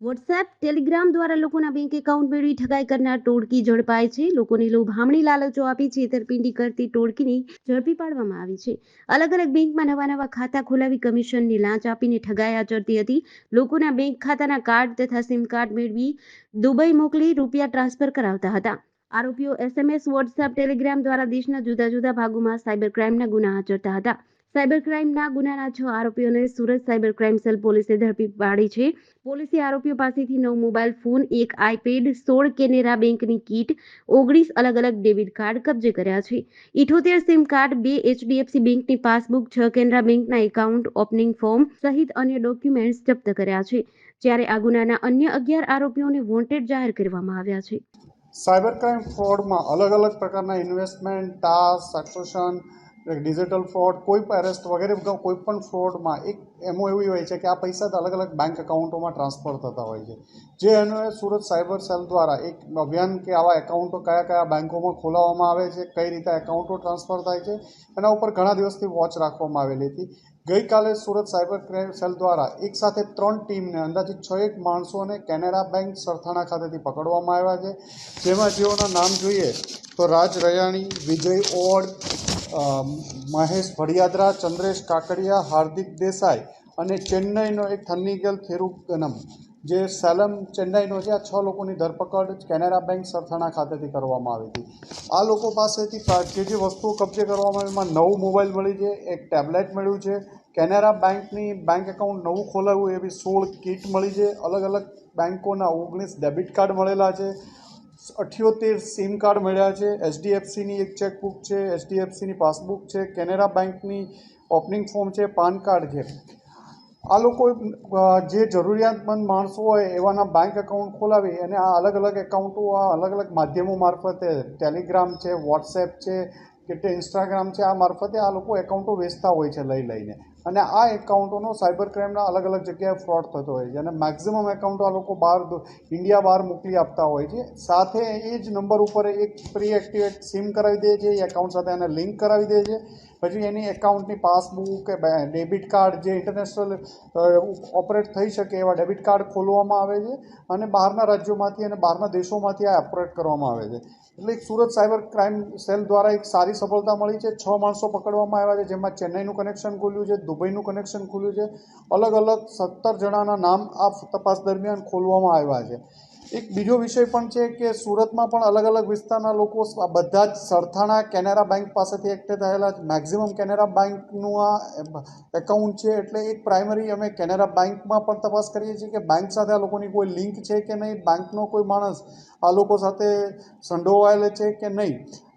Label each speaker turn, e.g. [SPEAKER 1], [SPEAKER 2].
[SPEAKER 1] WhatsApp Telegram દ્વારા લોકોના bank account મેળવી ઠગાઈ કરનાર ટોળકી ઝડપાય છે. લોકોને લોભામણી લાલચો આપી છેતરપિંડી કરતી ટોળકીની ઝડપી પાડવામાં આવી છે. અલગ અલગ બેંકમાં નવા નવા ખાતા ખોલાવી કમિશનની લાંચ આપીને ઠગાઈ આચરતી હતી. લોકોના બેંક ખાતાના કાર્ડ તથા સિમ કાર્ડ મેળવી દુબઈ મોકલી રૂપિયા ટ્રાન્સફર કરાવતા હતા. આરોપીઓ એસએમએસ વોટ્સએપ ટેલિગ્રામ દ્વારા દેશના જુદા જુદા ભાગોમાં સાયબર ક્રાઇમના ગુના આચરતા હતા. સાયબર ક્રાઇમના ગુનાના છ આરોપીઓને સુરત સાયબર ક્રાઇમ સેલ પોલીસે ઝડપી પાડી છે. પોલીસે આરોપીઓ પાસેથી નવ મોબાઈલ ફોન, એક આઈપેડ, સોળ કેનેરા બેંકની કીટ, ઓગણીસ અલગ અલગ ડેબિટ કાર્ડ કબજે કર્યા છે. ઇઠોતેર સિમ કાર્ડ, બે એચડીએફસી બેંકની પાસબુક, છ કેનરા બેંકના એકાઉન્ટ, ઓપનિંગ ફોર્મ સહિત અન્ય ડોક્યુમેન્ટ્સ જપ્ત કર્યા છે. જ્યારે આ ગુનાના અન્ય અગિયાર આરોપીઓને વોન્ટેડ જાહેર કરવામાં આવ્યા છે.
[SPEAKER 2] સાયબર ક્રાઇમ ફ્રોડમાં અલગ અલગ પ્રકારના ઇન્વેસ્ટમેન્ટ, ટાસ્ક સક્સેશન ડિજિટલ ફ્રોડ કોઈ પણ એરેસ્ટ વગેરે, કોઈ પણ ફ્રોડમાં એક એમો એવી હોય છે કે આ પૈસા અલગ અલગ બેંક એકાઉન્ટોમાં ટ્રાન્સફર થતા હોય છે. જે એનો સુરત સાયબર સેલ દ્વારા એક અભિયાન કે આવા એકાઉન્ટો કયા કયા બેંકોમાં ખોલાવવામાં આવે છે, કઈ રીતે એકાઉન્ટો ટ્રાન્સફર થાય છે, એના ઉપર ઘણા દિવસથી વોચ રાખવામાં આવેલી હતી. ગઈકાલે સુરત સાયબર ક્રાઇમ સેલ દ્વારા એક સાથે ત્રણ ટીમને અંદાજિત છ એક માણસોને કેનેરા બેંક સરથાણા ખાતેથી પકડવામાં આવ્યા છે. જેમાં જેઓના નામ જોઈએ તો રાજ રયાણી, વિજય ઓડ મહેશ ભડિયાદરા ચંદ્રેશ કાકડિયા, હાર્દિક દેસાઈ અને ચેન્નઈનો એક થન્નીગલ થેરુગનમ જે સેલમ ચેન્નઈનો છે, આ છ લોકોની ધરપકડ કેનેરા બેંક સરથાણા ખાતેથી કરવામાં આવી હતી. આ લોકો પાસેથી જે જે વસ્તુઓ કબજે કરવામાં આવી, એમાં નવું મોબાઈલ મળી છે, એક ટેબ્લેટ મળ્યું છે, કેનેરા બેંકની બેંક એકાઉન્ટ નવું ખોલાવ્યું એવી સોળ કીટ મળી છે અલગ અલગ બેંકોના ઓગણીસ ડેબિટ કાર્ડ મળેલા છે અઠ્યોતેર સિમ કાર્ડ મળ્યા છે, એચડીએફસીની એક ચેકબુક છે, એચડીએફસીની પાસબુક છે, કેનેરા બેંકની ઓપનિંગ ફોર્મ છે, પાન કાર્ડ છે. આ લોકો જે જરૂરિયાતમંદ માણસો હોય એવાના બેંક એકાઉન્ટ ખોલાવી અને આ અલગ અલગ એકાઉન્ટો આ અલગ અલગ માધ્યમો મારફતે ટેલિગ્રામ છે વોટ્સએપ છે કે ઇન્સ્ટાગ્રામ છે, આ મારફતે આ લોકો એકાઉન્ટો વેચતા હોય છે લઈ લઈને. અને આ એકાઉન્ટોનો સાયબર ક્રાઇમના અલગ અલગ જગ્યાએ ફ્રોડ થતો હોય છે. અને મેક્ઝિમમ એકાઉન્ટો આ લોકો બહાર ઇન્ડિયા બહાર મોકલી આપતા હોય છે. સાથે એ જ નંબર ઉપર એક પ્રી એક્ટિવેટ સિમ કરાવી દે છે. એ એકાઉન્ટ સાથે એને લિંક કરાવી દે છે. પછી એની એકાઉન્ટની પાસબુક કે ડેબિટ કાર્ડ જે ઇન્ટરનેશનલ ઓપરેટ થઈ શકે એવા ડેબિટ કાર્ડ ખોલવામાં આવે છે અને બહારના રાજ્યોમાંથી અને બહારના દેશોમાંથી આ ઓપરેટ કરવામાં આવે છે. એટલે એક સુરત સાયબર ક્રાઇમ સેલ દ્વારા એક સારી સફળતા મળી છે. છ માણસો પકડવામાં આવ્યા છે, જેમાં ચેન્નઈનું કનેક્શન ખુલ્યું છે, દુબઈનું કનેક્શન ખુલ્યું છે. અલગ અલગ સત્તર જણાના નામ આ તપાસ દરમિયાન ખોલવામાં આવ્યા છે. એક બીજો વિષય પણ છે કે સુરતમાં પણ અલગ અલગ વિસ્તારના લોકો બધા જ સરથાણા કેનેરા બેંક પાસેથી એકઠે થયેલા મેક્ઝિમમ કેનેરા બેંકનું આ એકાઉન્ટ છે એટલે એક પ્રાઇમરી અમે કેનેરા બેંકમાં પણ તપાસ કરીએ છીએ કે બેંક સાથે આ લોકોની કોઈ લિંક છે કે નહીં? બેંકનો કોઈ માણસ આ લોકો સાથે સંડોવાયેલો છે કે નહીં?